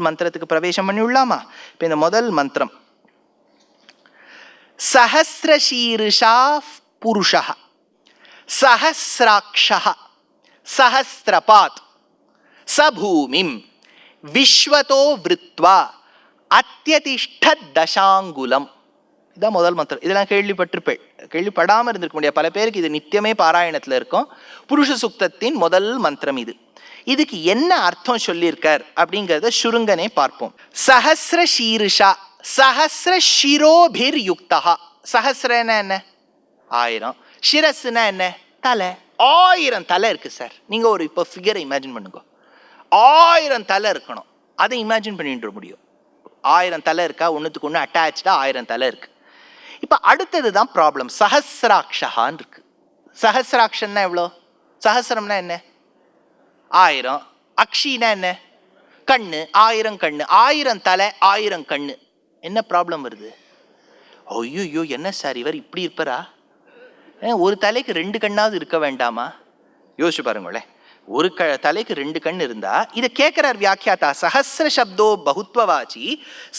மந்திரத்துக்கு பிரவேசம் பண்ணிவிடலாமா இப்போ இந்த முதல் மந்திரம். சஹசிரசீருஷா புருஷா. சஹசிராட்சா சஹசிரபாத். சபூமிம். விஸ்வதோ விருத்வா. அத்தியதிஷ்ட தசாங்குலம். இதுதான் முதல் மந்திரம். இதெல்லாம் கேள்விப்பட்டிருப்பேள் கேள்விப்படாமல் இருந்திருக்க முடியாது. பல பேருக்கு இது நித்தியமே பாராயணத்தில் இருக்கும். புருஷ சுக்தத்தின் முதல் மந்திரம் இது. இதுக்கு என்ன அர்த்தம் சொல்லியிருக்கார் அப்படிங்கிறத சுருங்கனே பார்ப்போம். சஹசிர ஷீருஷா சஹசிர ஷிரோபிர் யுக்தா சஹசிரன்னா என்ன? ஆயிரம். ஷிரஸ்னா என்ன? தலை. ஆயிரம் தலை இருக்கு சார். நீங்க ஒரு இப்போ ஃபிகரை இமேஜின் பண்ணுங்க. ஆயிரம் தலை இருக்கணும். அதை இமேஜின் பண்ணிட்டு முடியும். ஆயிரம் தலை இருக்கா? ஒன்றுத்துக்கு ஒன்று அட்டாச்சா ஆயிரம் தலை இருக்குது இப்போ அடுத்தது தான் ப்ராப்ளம் சஹசிராட்சகான் இருக்கு சஹசிராட்சன்னா எவ்வளோ சஹசிரம்னா என்ன? ஆயிரம். அக்ஷினா என்ன? கண்ணு. ஆயிரம் கண்ணு. ஆயிரம் தலை ஆயிரம் கண்ணு. என்ன ப்ராப்ளம் வருது? ஐயோ என்ன சார் இவர் இப்படி இருப்பாரா? ஏன் ஒரு தலைக்கு ரெண்டு கண்ணாவது இருக்க வேண்டாமா? யோசிச்சு பாருங்களேன். ஒரு க தலைக்கு ரெண்டு கண் இருந்தா இதை கேட்கிறார் வியாக்கியாத்தா சஹசிர சப்தோ பகுத்வவாச்சி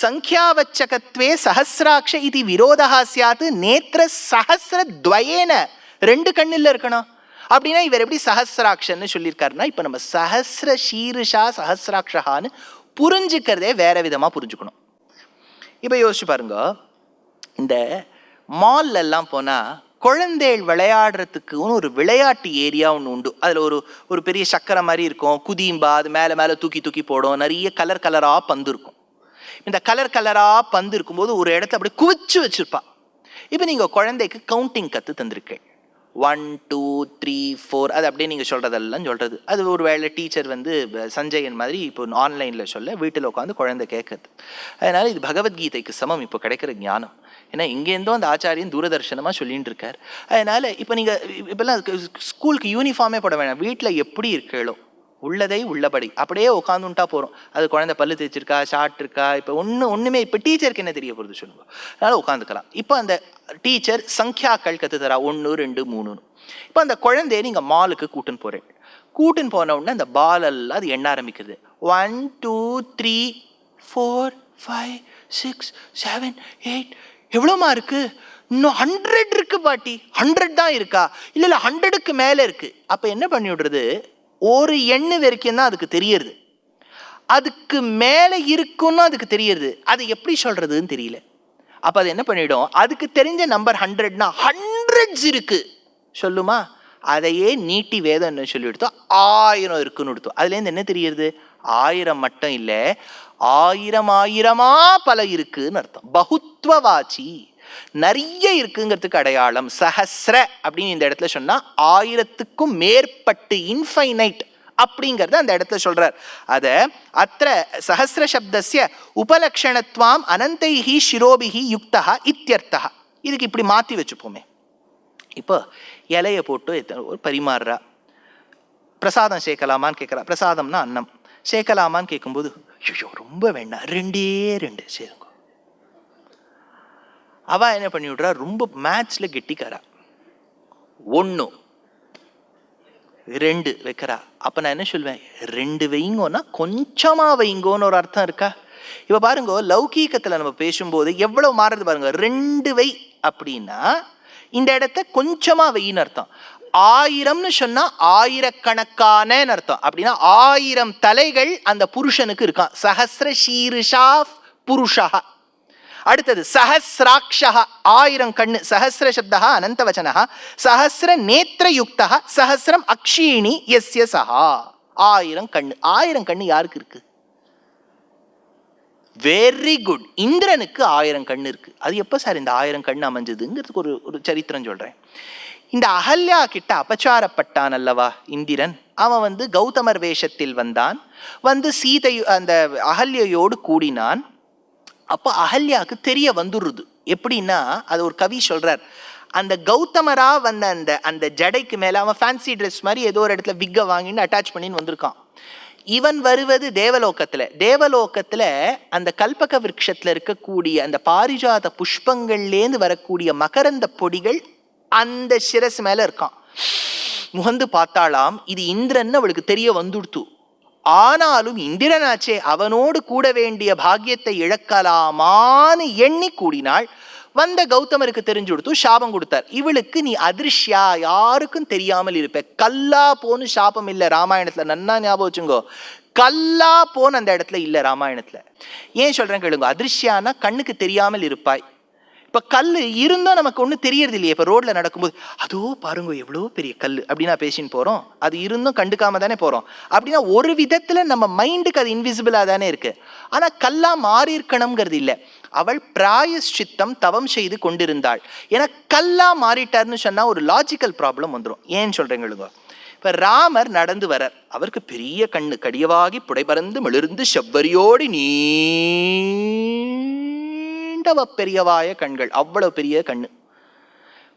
சங்கியாவச்சகத்வே சஹசிராட்ச இது விரோதா சியாத்து நேத்திர சஹசிர துவயேன. ரெண்டு கண்ணில் இருக்கணும். அப்படின்னா இவர் எப்படி சஹசிராட்சன்னு சொல்லியிருக்காருன்னா இப்போ நம்ம சஹசிர ஷீருஷா சஹசிராட்சஹான்னு புரிஞ்சுக்கிறதே வேற விதமாக புரிஞ்சுக்கணும். இப்போ யோசிச்சு பாருங்க. இந்த மால்லெல்லாம் போனால் குழந்தைகள் விளையாடுறதுக்குன்னு ஒரு விளையாட்டு ஏரியா ஒன்று உண்டு. அதில் ஒரு ஒரு பெரிய சக்கரை மாதிரி இருக்கும். குதியும்பா அது மேலே மேலே தூக்கி தூக்கி போடும். நிறைய கலர் கலராக பந்து இருக்கும். இந்த கலர் கலராக பந்து இருக்கும்போது ஒரு இடத்த அப்படியே குவிச்சு வச்சுருப்பா. இப்போ நீங்கள் குழந்தைக்கு கவுண்டிங் கற்று தந்திருக்கேன். ஒன் டூ த்ரீ ஃபோர் அது அப்படியே நீங்கள் சொல்கிறதெல்லாம் சொல்கிறது அது ஒரு வேளை டீச்சர் வந்து சஞ்சயன் மாதிரி இப்போ ஆன்லைனில் சொல்ல வீட்டில் உட்காந்து குழந்தை கேட்குறது அதனால் இது பகவத்கீதைக்கு சமம். இப்போ கிடைக்கிற ஞானம். ஏன்னா இங்கேருந்தோ அந்த ஆச்சாரியன் தூரதர்ஷனமாக சொல்லிட்டு இருக்கார் அதனால் இப்போ நீங்கள் இப்போல்லாம் ஸ்கூலுக்கு யூனிஃபார்மே போட வேணாம். வீட்டில் எப்படி இருக்கீங்களோ உள்ளதை உள்ளபடி. அப்படியே உட்காந்துட்டா போகிறோம் அது குழந்தை பல்லு தேய்ச்சிருக்கா ஷார்ட் இருக்கா இப்போ ஒன்று ஒன்றுமே இப்போ டீச்சருக்கு என்ன தெரிய போகிறது சொல்லுங்க. அதனால் உட்காந்துக்கலாம் இப்போ அந்த டீச்சர் சங்கியாக்கள் கற்றுத்தரா தரா ஒன்று ரெண்டு மூணுன்னு. இப்போ அந்த குழந்தைய நீங்கள் மாலுக்கு கூட்டுன்னு போகிறேன் கூட்டுன்னு போன உடனே அந்த பால் எல்லாம் அது எண்ண ஆரம்பிக்கிறது one two three four five six seven eight எவ்வளோமா இருக்குது இன்னும் ஹண்ட்ரட் இருக்குது பாட்டி. ஹண்ட்ரட் தான் இருக்கா? இல்லை இல்லை ஹண்ட்ரடுக்கு மேலே இருக்குது அப்போ என்ன பண்ணி விடுறது? ஒரு எண்ணு வரைக்கும் தான் அதுக்கு தெரியறது. அதுக்கு மேலே இருக்குன்னு அதுக்கு தெரியறது. அது எப்படி சொல்றதுன்னு தெரியல. அப்போ அது என்ன பண்ணிடும்? அதுக்கு தெரிஞ்ச நம்பர் ஹண்ட்ரட்னா ஹண்ட்ரட்ஸ் இருக்கு. சொல்லுமா? அதையே நீட்டி வேதம் என்ன சொல்லி எடுத்தோம் ஆயிரம் இருக்குன்னு எடுத்தோம் அதுலேருந்து என்ன தெரியுது ஆயிரம் மட்டும் இல்லை ஆயிரம் ஆயிரமா பல இருக்குன்னு அர்த்தம். பகுத்வவாச்சி. நிறைய இருக்குங்கிறதுக்கு அடையாளம் சஹஸ்ர அப்படின்னு இந்த இடத்துல சொன்னா ஆயிரத்துக்கும் மேற்பட்டு இன்ஃபைனைட் அப்படிங்கிறத அந்த இடத்துல சொல்றார். அத அத்த சஹசிர சப்தஸ்ய உபலக்ஷணத்வாம் அனந்தைஹி ஷிரோபிஹி யுக்தா இத்தியர்த்தா இதுக்கு இப்படி மாத்தி வச்சுப்போமே. இப்போ இலையை போட்டு ஒரு பரிமாறுறா. பிரசாதம் சேர்க்கலாமான்னு கேட்குறா பிரசாதம்னா அன்னம். சேர்க்கலாமான்னு கேட்கும்போது ஐயோ ரொம்ப வேண்டாம். ரெண்டே ரெண்டு சேருங்க. அவள் என்ன பண்ணி விட்றா? ரொம்ப மேட்ச்சில் கெட்டிக்காரா ஒன்று ரெண்டு வைக்கிறா. அப்போ நான் என்ன சொல்வேன்? ரெண்டு வைங்கோன்னா கொஞ்சமாக வைங்கோன்னு ஒரு அர்த்தம் இருக்கா? இப்போ பாருங்க லௌகீகத்தில் நம்ம பேசும்போது எவ்வளோ மாறுறது பாருங்க. ரெண்டு வை அப்படின்னா இந்த இடத்த கொஞ்சமாக வெயின்னு அர்த்தம். ஆயிரம்னு சொன்னா ஆயிரக்கணக்கான அர்த்தம். அப்படின்னா ஆயிரம் தலைகள் அந்த புருஷனுக்கு இருக்கான். சஹசிர ஷீருஷா புருஷா அடுத்தது சஹசிராட்சா ஆயிரம் கண்ணு சஹசிர சப்தா அனந்தவச்சனா சஹசிர நேத்திரயுக்தா சஹசிரம் அக்ஷீணி எஸ்ய சஹா ஆயிரம் கண்ணு. ஆயிரம் கண்ணு யாருக்கு இருக்கு? வெரி குட் இந்திரனுக்கு ஆயிரம் கண் இருக்கு. அது எப்போ சார் இந்த ஆயிரம் கண் அமைஞ்சதுங்கிறதுக்கு ஒரு ஒரு சரித்திரம் சொல்றேன். இந்த அகல்யா கிட்ட அபச்சாரப்பட்டான் அல்லவா இந்திரன்? அவன் வந்து கௌதமர் வேஷத்தில் வந்தான். வந்து சீதை அந்த அகல்யோடு கூடினான். அப்போ அகல்யாவுக்கு தெரிய வந்துடுறது. எப்படின்னா அது ஒரு கவி சொல்கிறார் அந்த கௌதமரா வந்த அந்த அந்த ஜடைக்கு மேலே அவன் ஃபேன்சி ட்ரெஸ் மாதிரி ஏதோ ஒரு இடத்துல விக்க வாங்கின்னு அட்டாச் பண்ணின்னு வந்திருக்கான். இவன் வருவது தேவலோகத்தில். தேவலோகத்தில் அந்த கல்பக விருட்சத்துல இருக்கக்கூடிய அந்த பாரிஜாத புஷ்பங்கள்லேருந்து வரக்கூடிய மகரந்த பொடிகள் அந்த சிரஸ் மேலே இருக்கான். முகந்து பார்த்தாளாம் இது இந்திரன் அவளுக்கு தெரிய வந்துடுத்து. ஆனாலும் இந்திரனாச்சே அவனோடு கூட வேண்டிய பாக்கியத்தை இழக்கலாமான்னு எண்ணி கூடினாள் வந்த கௌதமருக்கு தெரிஞ்சு கொடுத்து சாபம் கொடுத்தார். இவளுக்கு நீ அதிர்ஷ்யா யாருக்கும் தெரியாமல் இருப்ப. கல்லா போன்னு சாபம் இல்லை ராமாயணத்துல. நன்னா ஞாபகம் வச்சுங்கோ. கல்லா போன்னு அந்த இடத்துல இல்லை ராமாயணத்துல. ஏன் சொல்றேன் கேளுங்க. அதிர்ஷ்யானா கண்ணுக்கு தெரியாமல் இருப்பாய். இப்போ கல் இருந்தால் நமக்கு ஒன்றும் தெரியறது இல்லையே இப்போ ரோட்டில் நடக்கும்போது அதோ பாருங்க எவ்வளோ பெரிய கல் அப்படின்னா பேசின்னு போகிறோம் அது இருந்தும் கண்டுக்காம தானே போகிறோம் அப்படின்னா ஒரு விதத்தில் நம்ம மைண்டுக்கு அது இன்விசிபிளாக தானே இருக்குது ஆனால் கல்லா மாறி இருக்கணுங்கிறது இல்லை. அவள் பிராயஷ்சித்தம் தவம் செய்து கொண்டிருந்தாள். ஏன்னா கல்லா மாறிட்டார்னு சொன்னால் ஒரு லாஜிக்கல் ப்ராப்ளம் வந்துடும் ஏன்னு சொல்றேங்களுங்க இப்போ ராமர் நடந்து வரார் அவருக்கு பெரிய கண்ணு. கடியவாகி புடைபறந்து மிளிர்ந்து செவ்வரியோடு நீண்டவ பெரியவாய கண்கள் அவ்வளவு பெரிய கண்ணு.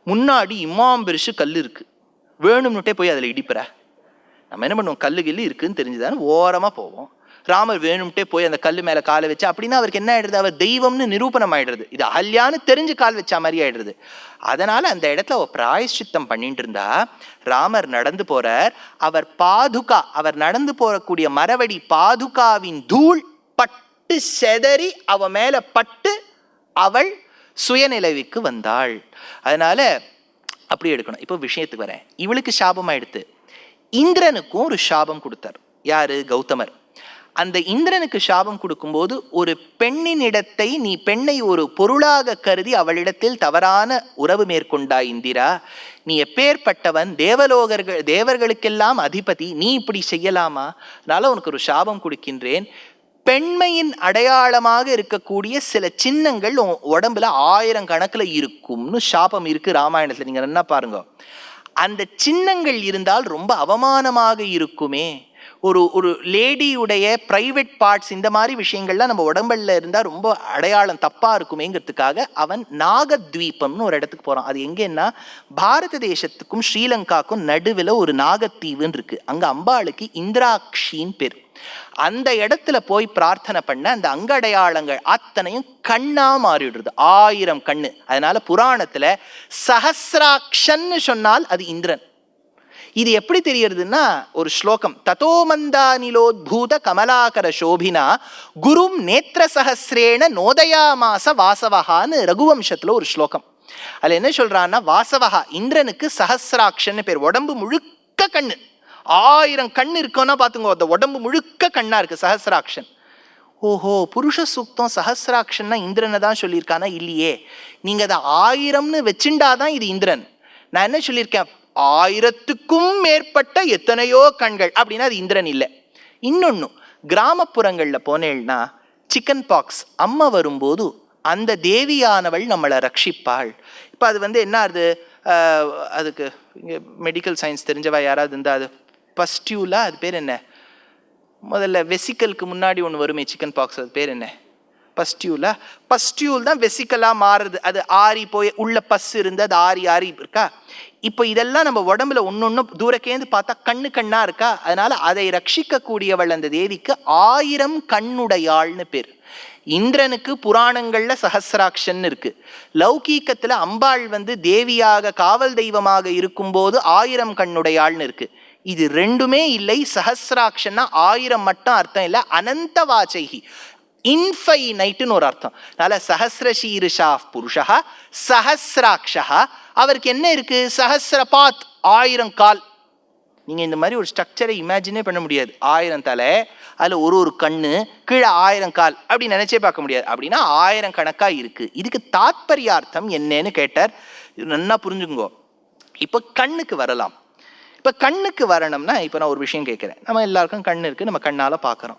முன்னாடி இம்மாம் பெருசு கல் இருக்கு. வேணும்னுட்டே போய் அதில் இடிப்புற. நம்ம என்ன பண்ணுவோம்? கல்லு கில்லு இருக்குன்னு தெரிஞ்சுதானே ஓரமாக போவோம். ராமர் வேணும்ட்டே போய் அந்த கல் மேலே காலை வச்சு அப்படின்னா அவருக்கு என்ன ஆயிடுது? அவர் தெய்வம்னு நிரூபணம் ஆயிடுறது இது அல்யான்னு தெரிஞ்சு கால் வச்ச மாதிரி ஆயிடுறது அதனால அந்த இடத்துல அவர் பிராயஷ்சித்தம் பண்ணிட்டு இருந்தா ராமர் நடந்து போறார். அவர் பாதுகா அவர் நடந்து போறக்கூடிய மரவடி பாதுகாவின் தூள் பட்டு செதறி அவ மேல பட்டு அவள் சுயநிலைவுக்கு வந்தாள். அதனால அப்படி எடுக்கணும். இப்போ விஷயத்துக்கு வரேன். இவளுக்கு சாபம் ஆயிடுத்து. இந்திரனுக்கும் ஒரு சாபம் கொடுத்தார். யாரு? கௌதமர். அந்த இந்திரனுக்கு சாபம் கொடுக்கும்போது ஒரு பெண்ணின் இடத்தை நீ பெண்ணை ஒரு பொருளாக கருதி அவளிடத்தில் தவறான உறவு மேற்கொண்டாய் இந்திரா. நீ எப்பேற்பட்டவன்? தேவலோகர்கள் தேவர்களுக்கெல்லாம் அதிபதி. நீ இப்படி செய்யலாமா? அதனால உனக்கு ஒரு சாபம் கொடுக்கின்றேன். பெண்மையின் அடையாளமாக இருக்கக்கூடிய சில சின்னங்கள் உடம்புல ஆயிரம் கணக்கில் இருக்கும்னு சாபம் இருக்கு ராமாயணத்தில். நீங்க என்ன பாருங்க. அந்த சின்னங்கள் இருந்தால் ரொம்ப அவமானமாக இருக்குமே. ஒரு ஒரு லேடியுடைய பிரைவேட் பார்ட்ஸ் இந்த மாதிரி விஷயங்கள்லாம் நம்ம உடம்புல இருந்தால் ரொம்ப அடையாளம் தப்பாக இருக்குமேங்கிறதுக்காக அவன் நாகத்வீபம்னு ஒரு இடத்துக்கு போகிறான் அது எங்கேன்னா பாரத தேசத்துக்கும் ஸ்ரீலங்காக்கும் நடுவில் ஒரு நாகத்தீவுன்னு இருக்குது அங்கே அம்பாளுக்கு இந்திராட்சின்னு பேர். அந்த இடத்துல போய் பிரார்த்தனை பண்ண அந்த அங்கடையாளங்கள் அத்தனையும் கண்ணா மாறிடுறது. ஆயிரம் கண்ணு. அதனால புராணத்துல சஹசிராட்சன்னு சொன்னால் அது இந்திரன். இது எப்படி தெரியறதுன்னா ஒரு ஸ்லோகம். ததோமந்தானிலோத்பூத கமலாகர சோபினா குரும் நேத்திர சஹசிரேன நோதயாமாச வாசவகான்னு ரகுவம்சத்துல ஒரு ஸ்லோகம். அதுல என்ன சொல்றான்னா வாசவகா இந்திரனுக்கு சஹசிராட்சன்னு பேர். உடம்பு முழுக்க கண்ணு. ஆயிரம் கண் இருக்கோன்னா பார்த்துங்க அந்த உடம்பு முழுக்க கண்ணாக இருக்குது சஹசிராக்ஷன் ஓஹோ புருஷ சூக்தம் சஹசிராக்ஷன்னா இந்திரனை தான் சொல்லியிருக்கானா? இல்லையே. நீங்கள் அதை ஆயிரம்னு வச்சுண்டாதான் இது இந்திரன். நான் என்ன சொல்லியிருக்கேன்? ஆயிரத்துக்கும் மேற்பட்ட எத்தனையோ கண்கள். அப்படின்னா அது இந்திரன் இல்லை. இன்னொன்று கிராமப்புறங்களில் போனேன்னா சிக்கன் பாக்ஸ் அம்மா வரும்போது அந்த தேவியானவள் நம்மளை ரட்சிப்பாள். இப்போ அது வந்து என்ன ஆகுது? அதுக்கு இங்கே மெடிக்கல் சயின்ஸ் தெரிஞ்சவா யாராவது இருந்தால் அது பஸ்டியூலா அது பேர் என்ன? முதல்ல வெசிக்கலுக்கு முன்னாடி ஒன்று வருமே சிக்கன் பாக்ஸ் அது பேர் என்ன? பஸ்டியூலா? பஸ்டியூல் தான் வெசிக்கலாக மாறுறது அது ஆறி போய் உள்ள பஸ் இருந்து அது ஆறி ஆறி இருக்கா? இப்போ இதெல்லாம் நம்ம உடம்புல ஒன்னொன்னு தூரக்கேந்து பார்த்தா கண்ணு கண்ணாக இருக்கா? அதனால் அதை ரட்சிக்கக்கூடியவள் அந்த தேவிக்கு ஆயிரம் கண்ணுடையாள்னு பேர். இந்திரனுக்கு புராணங்களில் சஹசிராட்சன் இருக்கு. லௌகீக்கத்தில் அம்பாள் வந்து தேவியாக காவல் தெய்வமாக இருக்கும்போது ஆயிரம் கண்ணுடையாள்னு இருக்குது இது ரெண்டுமே இல்லை. சஹசிராக்ஷன்னா ஆயிரம் மட்டும் அர்த்தம் இல்லை. அனந்த வாச்சைகி இன்ஃபைனைட்டுன்னு ஒரு அர்த்தம். அதனால சஹசிரசீருஷா புருஷா சஹசிராட்சா அவருக்கு என்ன இருக்கு? சஹசிரபாத் ஆயிரம் கால். நீங்கள் இந்த மாதிரி ஒரு ஸ்ட்ரக்சரை இமேஜினே பண்ண முடியாது. ஆயிரம் தலை அதில் ஒரு ஒரு கண்ணு கீழே ஆயிரம் கால் அப்படி நினச்சே பார்க்க முடியாது. அப்படின்னா ஆயிரம் கணக்காக இருக்குது இதுக்கு தாத்பரியார்த்தம் என்னன்னு கேட்டார். இது நல்லா புரிஞ்சுங்கோ இப்போ கண்ணுக்கு வரலாம். இப்போ கண்ணுக்கு வரணும்னா இப்போ நான் ஒரு விஷயம் கேட்குறேன். நம்ம எல்லாருக்கும் கண் இருக்குது நம்ம கண்ணால் பார்க்குறோம்.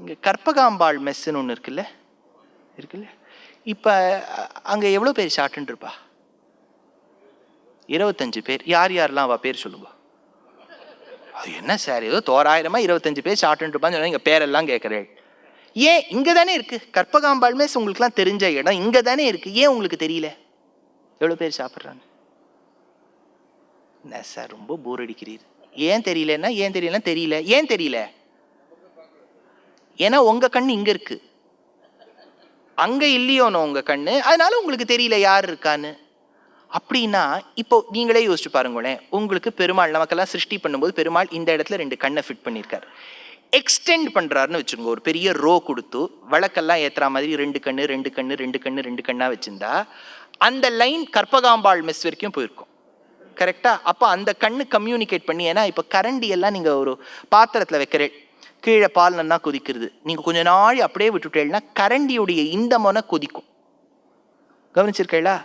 இங்கே கற்பகாம்பாள் மெஸ்ஸுன்னு ஒன்று இருக்குல்ல? இருக்குல்ல? இப்போ அங்கே எவ்வளோ பேர் சாட்டுன்னு இருப்பா? இருபத்தஞ்சு பேர். யார் யாரெல்லாம் அவள் பேர் சொல்லுவா அது என்ன சார்? ஏதோ தோராயிரமா இருபத்தஞ்சு பேர் சாட்டுன்னு இருப்பான்னு சொன்னா இங்கே பேரெல்லாம் கேட்குறேன். ஏன் இங்கே தானே இருக்குது கற்பகாம்பாள் மெஸ் உங்களுக்குலாம் தெரிஞ்ச இடம். இங்கே தானே இருக்குது ஏன் உங்களுக்கு தெரியல? எவ்வளோ பேர் சாப்பிட்றாங்க? என்ன சார் ரொம்ப போர் அடிக்கிறீர். ஏன் தெரியலன்னா ஏன் தெரியலன்னா தெரியல. ஏன் தெரியல? ஏன்னா உங்க கண் இங்க இருக்கு. அங்க இல்லையோனோ உங்க கண்ணு. அதனால உங்களுக்கு தெரியல யார் இருக்கான்னு. அப்படின்னா இப்போ நீங்களே யோசிச்சு பாருங்களேன். உங்களுக்கு பெருமாள் நமக்கெல்லாம் சிருஷ்டி பண்ணும்போது பெருமாள் இந்த இடத்துல ரெண்டு கண்ணை ஃபிட் பண்ணியிருக்கார். எக்ஸ்டெண்ட் பண்ணுறாருன்னு வச்சுக்கோங்க. ஒரு பெரிய ரோ கொடுத்து விளக்கெல்லாம் ஏற்றுற மாதிரி ரெண்டு கண்ணு ரெண்டு கண்ணு ரெண்டு கண்ணு ரெண்டு கண்ணாக வச்சுருந்தா அந்த லைன் கற்பகாம்பாள் மெஸ் வரைக்கும் போயிருக்கும். கரெக்டாக அப்போ அந்த கண்ணு கம்யூனிகேட் பண்ணி ஏன்னா இப்போ கரண்டி எல்லாம் நீங்கள் ஒரு பாத்திரத்தில் வைக்கிறேன் கீழே பால் நல்லா கொதிக்கிறது. நீங்கள் கொஞ்ச நாள் அப்படியே விட்டுட்டேன்னா கரண்டியுடைய இந்த முனை கொதிக்கும். கவனிச்சிருக்கீங்களா?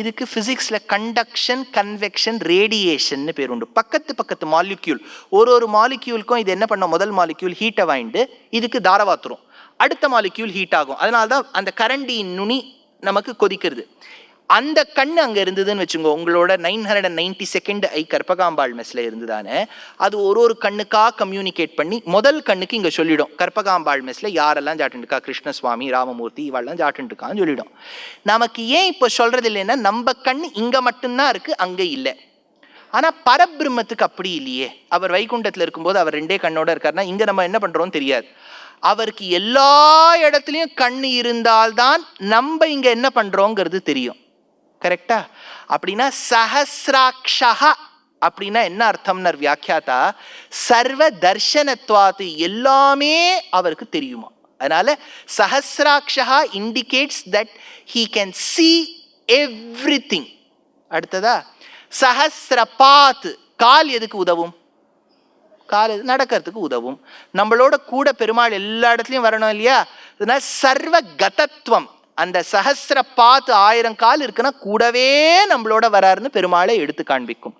இதுக்கு ஃபிசிக்ஸில் கண்டக்ஷன் கன்வெக்ஷன் ரேடியேஷன் பேர் உண்டு. பக்கத்து பக்கத்து மாலிக்யூல் ஒரு ஒரு மாலிக்யூலுக்கும் இது என்ன பண்ண முதல் மாலிக்யூல் ஹீட்டை வாங்கிட்டு இதுக்கு தாரவாத்துரும். அடுத்த மாலிக்யூல் ஹீட் ஆகும். அதனால தான் அந்த கரண்டியின் நுனி நமக்கு கொதிக்கிறது. அந்த கண் அங்கே இருந்ததுன்னு வச்சுங்க உங்களோட nine hundred and ninety second ஐ கற்பகாம்பாள் மெஸ்ல இருந்துதானே அது ஒரு ஒரு கண்ணுக்கா கம்யூனிகேட் பண்ணி முதல் கண்ணுக்கு இங்கே சொல்லிடும் கற்பகாம்பாள் மெஸ்ல யாரெல்லாம் இருக்கா கிருஷ்ணசுவாமி ராமமூர்த்தி இவாளெல்லாம் இருக்கான்னு சொல்லிடும். நமக்கு ஏன் இப்போ சொல்றது இல்லைன்னா நம்ம கண் இங்கே மட்டும்தான் இருக்கு அங்கே இல்லை. ஆனா பரபிரம்மத்துக்கு அப்படி இல்லையே. அவர் வைகுண்டத்துல இருக்கும்போது அவர் ரெண்டே கண்ணோட இருக்காருன்னா இங்க நம்ம என்ன பண்றோம் தெரியாது. அவருக்கு எல்லா இடத்துலையும் கண் இருந்தால்தான் நம்ம இங்க என்ன பண்றோங்கிறது தெரியும். கரெக்டா? அப்படின்னா சஹசிராட்சா அப்படின்னா என்ன அர்த்தம்னர் வியாக்கியாத்தா? சர்வ தர்ஷனத்வாத்து எல்லாமே அவருக்கு தெரியுமா? அதனால சஹசிராட்சா indicates that he can see everything அடுத்ததா சஹசிரபாத் கால் எதுக்கு உதவும்? கால் எது நடக்கிறதுக்கு உதவும். நம்மளோட கூட பெருமாள் எல்லா இடத்துலையும் வரணும் இல்லையா? சர்வ கதத்துவம் அந்த சஹசிர பாத்து ஆயிரம் கால் இருக்குன்னா கூடவே நம்மளோட வராருன்னு பெருமாளை எடுத்து காண்பிக்கும்.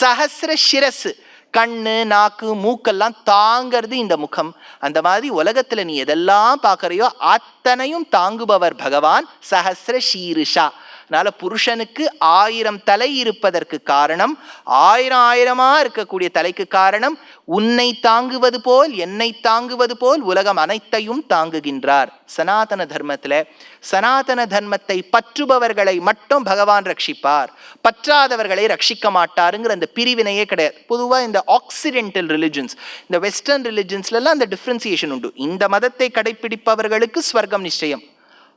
சஹசிர சிரசு கண்ணு நாக்கு மூக்கெல்லாம் தாங்கிறது இந்த முகம். அந்த மாதிரி உலகத்துல நீ எதெல்லாம் பார்க்கறியோ அத்தனையும் தாங்குபவர் பகவான் சஹசிர ஷீருஷா. அதனால புருஷனுக்கு ஆயிரம் தலை இருப்பதற்கு காரணம் ஆயிரம் ஆயிரமா இருக்கக்கூடிய தலைக்கு காரணம் உன்னை தாங்குவது போல் என்னை தாங்குவது போல் உலகம் அனைத்தையும் தாங்குகின்றார். சனாதன தர்மத்துல சனாதன தர்மத்தை பற்றுபவர்களை மட்டும் பகவான் ரட்சிப்பார். பற்றாதவர்களை ரட்சிக்க மாட்டாருங்கிற அந்த பிரிவினையே கிடையாது. பொதுவாக இந்த ஆக்சிடென்டல் ரிலிஜன்ஸ் இந்த வெஸ்டர்ன் ரிலிஜன்ஸ்லாம் அந்த டிஃப்ரென்சியேஷன் உண்டு. இந்த மதத்தை கடைபிடிப்பவர்களுக்கு ஸ்வர்க்கம் நிச்சயம்.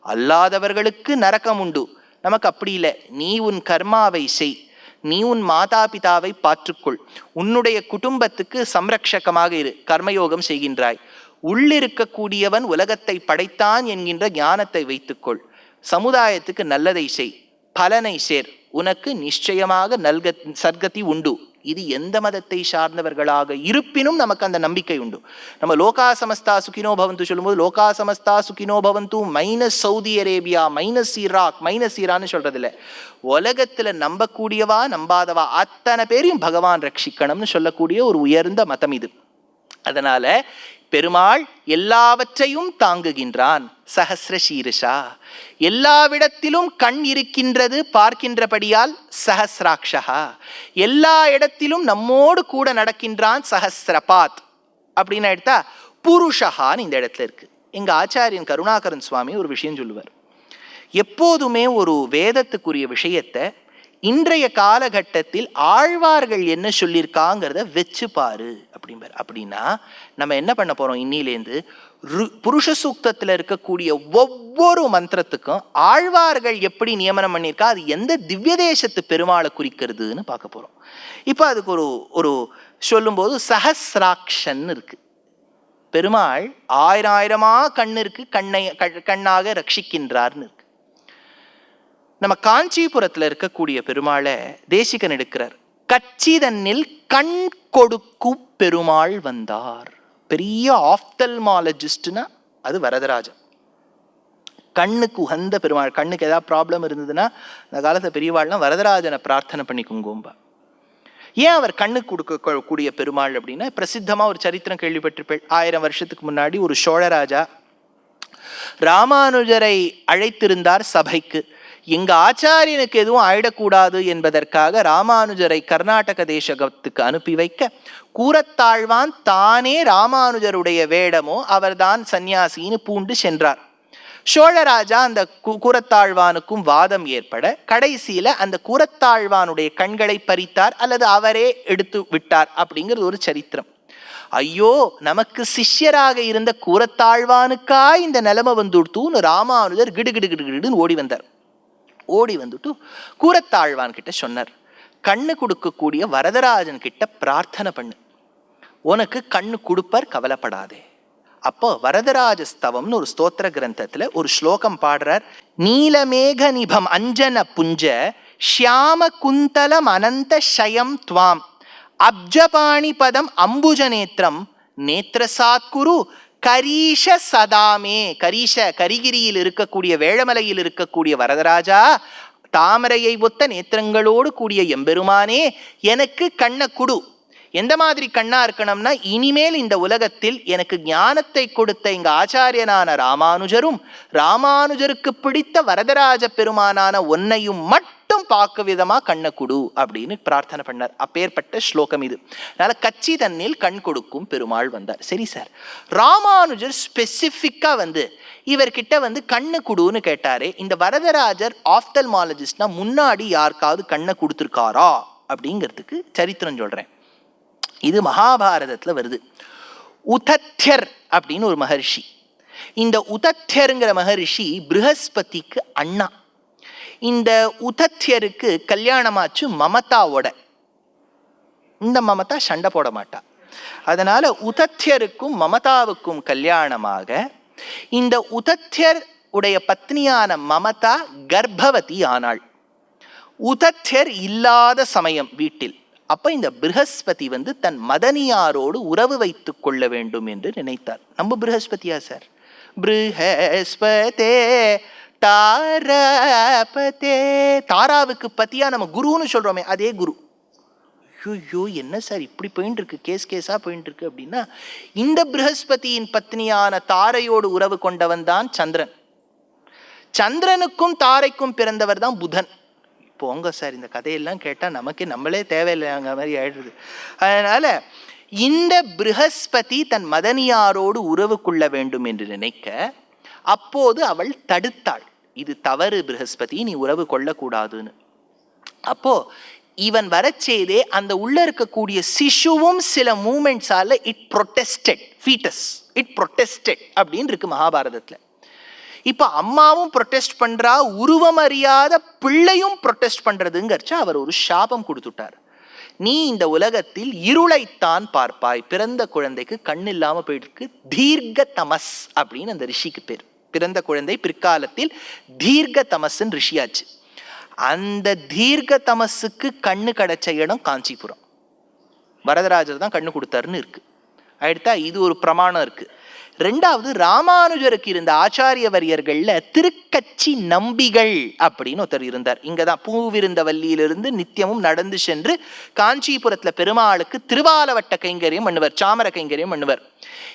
அல்லாதவர்களுக்கு நரக்கம் உண்டு. நமக்கு அப்படி இல்லை. நீ உன் கர்மாவை செய். நீ உன் மாதா பிதாவை பார்த்துக்கொள். உன்னுடைய குடும்பத்துக்கு சம்ரக்ஷகமாக இரு. கர்மயோகம் செய்கின்றாய். உள்ளிருக்கக்கூடியவன் உலகத்தை படைத்தான் என்கின்ற ஞானத்தை வைத்துக்கொள். சமுதாயத்துக்கு நல்லதை செய். பலனை சேர். உனக்கு நிச்சயமாக நல்க சர்க்கத்தி உண்டு. இது எந்த மதத்தை சார்ந்தவர்களாக இருப்பினும் நமக்கு அந்த நம்பிக்கை உண்டு. நம்ம லோகா சமஸ்தா சுகினோ பவந்து சொல்லும்போது லோகா சமஸ்தா சுகினோ பவந்து minus Saudi Arabia minus Iraq minus ஈரான்னு சொல்றது இல்லை உலகத்துல நம்பக்கூடியவா நம்பாதவா அத்தனை பேரையும் பகவான் ரட்சிக்கணும்னு சொல்லக்கூடிய ஒரு உயர்ந்த மதம் இது. அதனால பெருமாள் எல்லாவற்றையும் தாங்குகின்றான் சஹசிர சீருஷா எல்லாவிடத்திலும் கண் இருக்கின்றது பார்க்கின்றபடியால் சஹசிராட்சா எல்லா இடத்திலும் நம்மோடு கூட நடக்கின்றான் சஹசிரபாத். அப்படின்னு எடுத்தா புருஷகான்னு இந்த இடத்துல இருக்கு. எங்க ஆச்சாரியன் கருணாகரன் சுவாமி ஒரு விஷயம் சொல்லுவார். எப்போதுமே ஒரு வேதத்துக்குரிய விஷயத்தை இன்றைய காலகட்டத்தில் ஆழ்வார்கள் என்ன சொல்லியிருக்காங்கிறத வச்சு பாரு அப்படிம்பார். அப்படின்னா நம்ம என்ன பண்ண போறோம் இன்னிலேருந்து ரு- புருஷ சூக்தத்தில் இருக்கக்கூடிய ஒவ்வொரு மந்திரத்துக்கும் ஆழ்வார்கள் எப்படி நியமனம் பண்ணியிருக்கா அது எந்த திவ்ய தேசத்து பெருமாளை குறிக்கிறதுன்னு பார்க்க போறோம். இப்போ அதுக்கு ஒரு ஒரு சொல்லும்போது சஹசிராக்ஷன் இருக்கு. பெருமாள் ஆயிரம் ஆயிரமா கண்ணு இருக்கு கண்ணை கண்ணாக ரட்சிக்கின்றார்னு இருக்கு. நம்ம காஞ்சிபுரத்தில் இருக்கக்கூடிய பெருமாளை தேசிகன் எடுக்கிறார். கச்சிதன்னில் கண் கொடுக்கு பெருமாள் வந்தார். பெரிய ஆப்தல்மாலஜிஸ்ட்னா அது வரதராஜன். கண்ணுக்கு உகந்த பெருமாள் கண்ணுக்கு ஏதாவது ப்ராப்ளம் இருந்ததுன்னா அந்த காலத்தில் பெரியவாள்லாம் வரதராஜனை பிரார்த்தனை பண்ணிக்குங்கோம்பா ஏன் அவர் கண்ணுக்கு கொடுக்க கூடிய பெருமாள் அப்படின்னா பிரசித்தமா ஒரு சரித்திரம் கேள்விப்பட்டிருப்பேன் ஆயிரம் வருஷத்துக்கு முன்னாடி ஒரு சோழராஜா ராமானுஜரை அழைத்திருந்தார் சபைக்கு. எங்க ஆச்சாரியனுக்கு எதுவும் ஆயிடக்கூடாது என்பதற்காக ராமானுஜரை கர்நாடக தேசகத்துக்கு அனுப்பி வைக்க கூரத்தாழ்வான் தானே ராமானுஜருடைய வேடமோ அவர்தான் சந்நியாசின்னு பூண்டு சென்றார். சோழராஜா அந்த கு- கூரத்தாழ்வானுக்கும் வாதம் ஏற்பட கடைசியில அந்த கூரத்தாழ்வானுடைய கண்களை பறித்தார் அல்லது அவரே எடுத்து விட்டார் அப்படிங்கிறது ஒரு சரித்திரம். ஐயோ நமக்கு சிஷ்யராக இருந்த கூரத்தாழ்வானுக்கா இந்த நிலைமை வந்துடுத்துன்னு ராமானுஜர் கிடு கிடு கிடு கிடுன்னு ஓடி வந்தார். ஓடி வந்துட்டு கூரத்தாழ்வான் கிட்ட சொன்னார் கண்ணு கொடுக்கக்கூடிய வரதராஜன் கிட்ட பிரார்த்தனை பண்ணு. உனக்கு கண்ணு கொடுப்பர் கவலைப்படாதே. அப்போ வரதராஜ ஸ்தவம்னு ஒரு ஸ்தோத்திர கிரந்தத்துல ஒரு ஸ்லோகம் பாடுறார் நீலமேக நிபம் அஞ்சன புஞ்ச ஷியாம குந்தலம் அனந்த ஷயம் துவாம். அப்ஜபாணி பதம் அம்புஜ நேத்திரம் நேத்திரசாத்குரு கரீஷ சதாமே. கரீஷ கரிகிரியில் இருக்கக்கூடிய வேழமலையில் இருக்கக்கூடிய வரதராஜா தாமரையை ஒத்த நேத்திரங்களோடு கூடிய எம்பெருமானே எனக்கு கண்ண குடு. எந்த மாதிரி கண்ணா இருக்கணும்னா இனிமேல் இந்த உலகத்தில் எனக்கு ஞானத்தை கொடுத்த எங்க ஆச்சாரியனான ராமானுஜரும் ராமானுஜருக்கு பிடித்த வரதராஜ பெருமானான ஒன்னையும் மட்டும் பார்க்க விதமாக கண்ணை கொடு அப்படின்னு பிரார்த்தனை பண்ணார். அப்பேற்பட்ட ஸ்லோகம் இது. அதனால கச்சி தண்ணில் கண் கொடுக்கும் பெருமாள் வந்தார். சரி சார். ராமானுஜர் ஸ்பெசிஃபிக்காக வந்து இவர்கிட்ட வந்து கண்ணு குடுன்னு கேட்டாரு இந்த வரதராஜர் ஆப்தல்மாலஜிஸ்ட்னா முன்னாடி யாருக்காவது கண்ணை கொடுத்துருக்காரா அப்படிங்கிறதுக்கு சரித்திரம் சொல்கிறேன் இது மகாபாரதத்தில் வருது. உதத்தியர் அப்படின்னு ஒரு மகர்ஷி. இந்த உதத்தியருங்கிற மகரிஷி ப்ரஹஸ்பதிக்கு அண்ணா. இந்த உதத்தியருக்கு கல்யாணமாச்சு மமதாவோட. இந்த மமதா சண்டை போட மாட்டா. அதனால உதத்தியருக்கும் மமதாவுக்கும் கல்யாணமாக இந்த உதத்தியர் உடைய பத்னியான மமதா கர்ப்பவதி ஆனாள். உதத்தியர் இல்லாத சமயம் வீட்டில். அப்ப இந்த ப்ரஹஸ்பதி வந்து தன் மதனியாரோடு உறவு வைத்துக் கொள்ள வேண்டும் என்று நினைத்தார். நம்ம ப்ரஹஸ்பதியா சார்? ப்ரஹஸ்பதே தாரபதே. தாராவுக்கு பத்தியா நம்ம குருன்னு சொல்றோமே அதே குரு. ஐயோ என்ன சார் இப்படி போயிட்டு இருக்கு கேஸ் கேஸாக போயிட்டு இருக்கு அப்படின்னா இந்த ப்ரஹஸ்பதியின் பத்னியான தாரையோடு உறவு கொண்டவன் தான் சந்திரன். சந்திரனுக்கும் தாரைக்கும் பிறந்தவர் தான் புதன். போங்க சார் இந்த கதையெல்லாம் கேட்டால் நமக்கு நம்மளே தேவையில்லைங்கிற மாதிரி ஆயிடுது. அதனால இந்த ப்ரஹஸ்பதி தன் மதனியாரோடு உறவு கொள்ள வேண்டும் என்று நினைக்க அப்போது அவள் தடுத்தாள். இது தவறு ப்ரஹஸ்பதி நீ உறவு கொள்ளக்கூடாதுன்னு. அப்போ இவன் வரச்சேதே அந்த உள்ள இருக்கக்கூடிய சிசுவும் சில மூமெண்ட்ஸால it protested foetus it protested அப்படின்னு இருக்கு மகாபாரதத்தில். இப்போ அம்மாவும் ப்ரொட்டஸ்ட் பண்றா உருவம் அறியாத பிள்ளையும் ப்ரொட்டஸ்ட் பண்றதுங்கிறச்ச அவர் ஒரு சாபம் கொடுத்துட்டார். நீ இந்த உலகத்தில் இருளைத்தான் பார்ப்பாய் பிறந்த குழந்தைக்கு கண் இல்லாம போயிருக்கு தீர்க்க தமஸ் அப்படின்னு அந்த ரிஷிக்கு பேர். பிறந்த குழந்தை பிற்காலத்தில் தீர்க்க தமசுன்னு ரிஷியாச்சு. அந்த தீர்க்க தமசுக்கு கண்ணு கிடைச்ச இடம் காஞ்சிபுரம். வரதராஜர் தான் கண்ணு கொடுத்தாருன்னு இருக்கு. அடுத்தா இது ஒரு பிரமாணம் இருக்கு. ரெண்டாவது ராமானுஜருக்கு இருந்த ஆச்சாரியவரியர்கள்ல திருக்கச்சி நம்பிகள் அப்படின்னு ஒருத்தர் இருந்தார். இங்கதான் பூவிருந்தவல்லியிலிருந்து நித்தியமும் நடந்து சென்று காஞ்சிபுரத்துல பெருமாளுக்கு திருவாலவட்ட கைங்கரியம் பண்ணுவர் சாமர கைங்கரியம் பண்ணுவர்.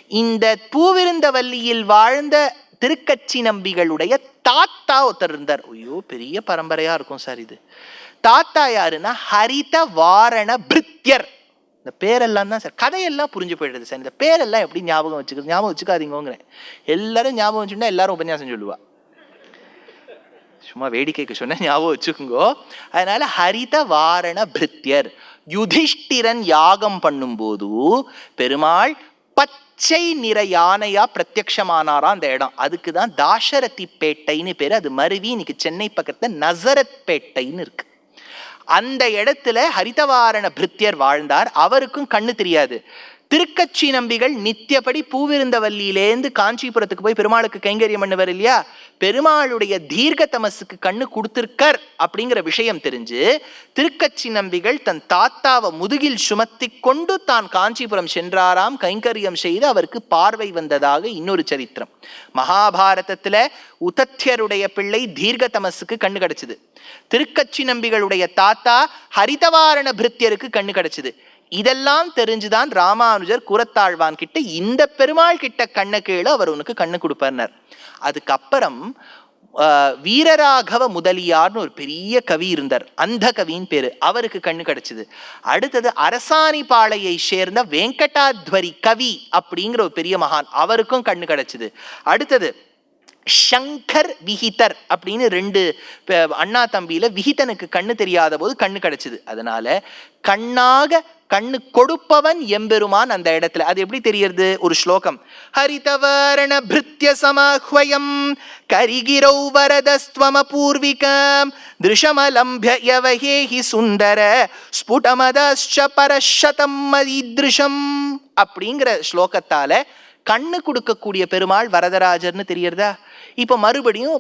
இந்த பூவிருந்தவல்லியில் வாழ்ந்த திருக்கச்சி நம்பிகளுடைய தாத்தா ஒருத்தர் இருந்தார். ஐயோ பெரிய பரம்பரையா இருக்கும் சார் இது. தாத்தா யாருன்னா ஹரித வாரண பிரித்யர். இந்த பேரெல்லாம் தான் சார் கதையெல்லாம் புரிஞ்சு போயிடுது சார். இந்த பேரெல்லாம் எப்படி ஞாபகம் வச்சுக்கிறது ஞாபகம் வச்சுக்காதீங்கங்கிறேன். எல்லாரும் ஞாபகம் வச்சுட்டா எல்லாரும் உபன்யாசம் சொல்லுவா. சும்மா வேடிக்கைக்கு சொன்ன ஞாபகம் வச்சுக்கோங்கோ. அதனால ஹரித வாரண பிரித்யர். யுதிஷ்டிரன் யாகம் பண்ணும்போது பெருமாள் பச்சை நிற யானையா பிரத்யக்ஷமானாரா அந்த இடம்? அதுக்கு தான் தாசரதி பேட்டைன்னு பேரு. அது மருவி இன்னைக்கு சென்னை பக்கத்துல நசரத் பேட்டைன்னு இருக்கு. அந்த இடத்துல ஹரிதவாரண பிருத்தியர் வாழ்ந்தார். அவருக்கும் கண்ணு தெரியாது. திருக்கச்சி நம்பிகள் நித்தியப்படி பூவிருந்தவல்லியிலேந்து காஞ்சிபுரத்துக்கு போய் பெருமாளுக்கு கைங்கரியம் பண்ணுவார் இல்லையா? பெருமாளுடைய தீர்க்க தமசுக்கு கண்ணு கொடுத்திருக்கர் அப்படிங்கிற விஷயம் தெரிஞ்சு திருக்கச்சி நம்பிகள் தன் தாத்தாவை முதுகில் சுமத்தி கொண்டு தான் காஞ்சிபுரம் சென்றாராம் கைங்கரியம் செய்து அவருக்கு பார்வை வந்ததாக இன்னொரு சரித்திரம். மகாபாரதத்துல உதத்தியருடைய பிள்ளை தீர்க்க தமசுக்கு கண்ணு கிடைச்சது. திருக்கச்சி நம்பிகளுடைய தாத்தா ஹரிதவாரண பிருத்தியருக்கு கண்ணு கிடைச்சது. இதெல்லாம் தெரிஞ்சுதான் ராமானுஜர் குரத்தாழ்வான் கிட்ட இந்த பெருமாள் கிட்ட கண்ணை கேளு அவர் உனக்கு கண்ணு கொடுப்பார்னார். அதுக்கப்புறம் வீரராகவ முதலியார்னு ஒரு பெரிய கவி இருந்தார். அந்த கவியின் பேரு. அவருக்கு கண்ணு கிடைச்சது. அடுத்தது அரசாணிபாளையை சேர்ந்த வெங்கடாத்வரி கவி அப்படிங்கிற ஒரு பெரிய மகான். அவருக்கும் கண்ணு கிடைச்சது. அடுத்தது ஷங்கர் விஹிதர் அப்படின்னு ரெண்டு அண்ணா தம்பியில விஹிதனுக்கு கண்ணு தெரியாத போது கண்ணு கிடைச்சது. அதனால கண்ணாக கண்ணு கொடுப்பவன் எம்பெருமான் அந்த இடத்துல. அது எப்படி தெரியறது? ஒரு ஸ்லோகம். ஹரிதவரண பிருத்ய சமஹ்வயம் கரிகிரௌ வரதஸ்துவம பூர்விகம் திருஷமலம்பிய யவஹேஹி சுந்தர ஸ்புடமதశ్చ பரஷதம் மதித்ருஷம் அப்படிங்கிற ஸ்லோகத்தால கண்ணு கொடுக்கக்கூடிய பெருமாள் வரதராஜர்னு தெரியறதா? இப்போ மறுபடியும்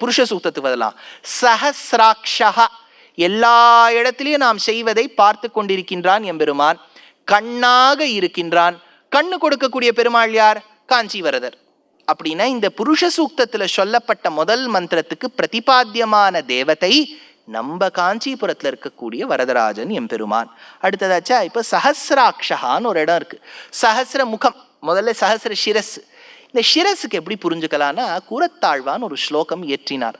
புருஷ சூத்தத்துக்கு வரலாம். சஹசிராட்சா எல்லா இடத்திலையும் நாம் செய்வதை பார்த்து கொண்டிருக்கின்றான் எம்பெருமான். கண்ணாக இருக்கின்றான். கண்ணு கொடுக்கக்கூடிய பெருமாள் யார்? காஞ்சிவரதர். அப்படின்னா இந்த புருஷ சூக்தத்தில் சொல்லப்பட்ட முதல் மந்திரத்துக்கு பிரதிபாத்தியமான தேவதை நம்ம காஞ்சிபுரத்துல இருக்கக்கூடிய வரதராஜன் எம்பெருமான் அடுத்ததாச்சா இப்ப சஹசிராட்சகான்னு ஒரு இடம் இருக்கு. சஹசிர முகம் முதல்ல சஹசிர சிரஸ் இந்த சிரஸுக்கு எப்படி புரிஞ்சுக்கலாம்னா கூரத்தாழ்வான்னு ஒரு ஸ்லோகம் இயற்றினார்.